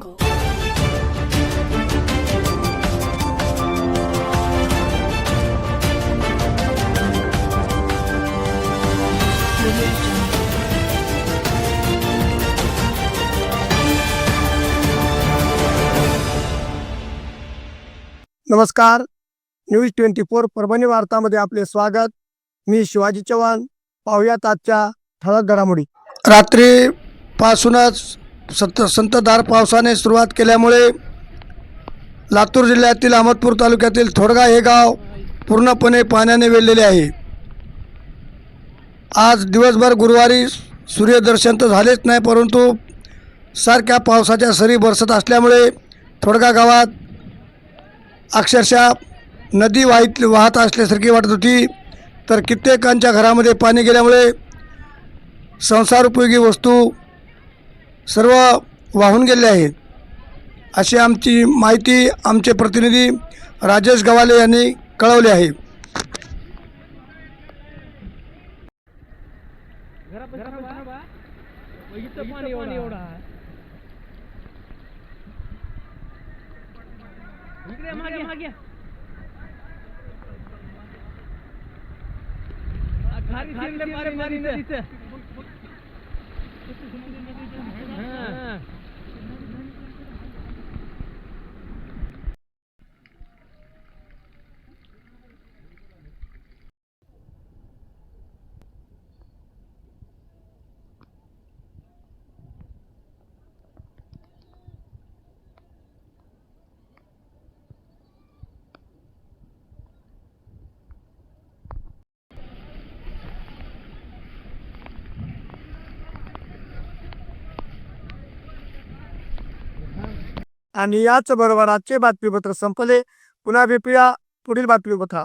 jungle. नमस्कार. News twenty four Parbhani वार्तामध्ये आपले स्वागत. मी शिवाजी चव्हाण. पाहुयात आजच्या ठळक घडामोडी. रात्रीपासूनच सत संततधार पावसाने सुरुवात केल्यामुळे लातूर जिल्ह्यातील अहमदपूर तालुक्यातील थोडगा हे गाव पूर्णपणे पाण्याने वेढलेले आहे. आज दिवसभर गुरुवारी सूर्यदर्शन तर झालेच नाही परंतु सारख्या पावसाच्या सरी बरसत असल्यामुळे थोडगा गावात अक्षरशः नदी वाहित वाहत असल्यासारखी वाटत होती. तर कित्येकांच्या घरामध्ये पाणी गेल्यामुळे संसार उपयोगी वस्तू सर्व वाहून गेले आहेत. अशी आमची माहिती आमचे प्रतिनिधी राजेश गवाले यांनी कळवली आहे. आणि याच बरोबर आजचे बातमीपत्र संपले. पुन्हा भेटूया पुढील बातमीपत्र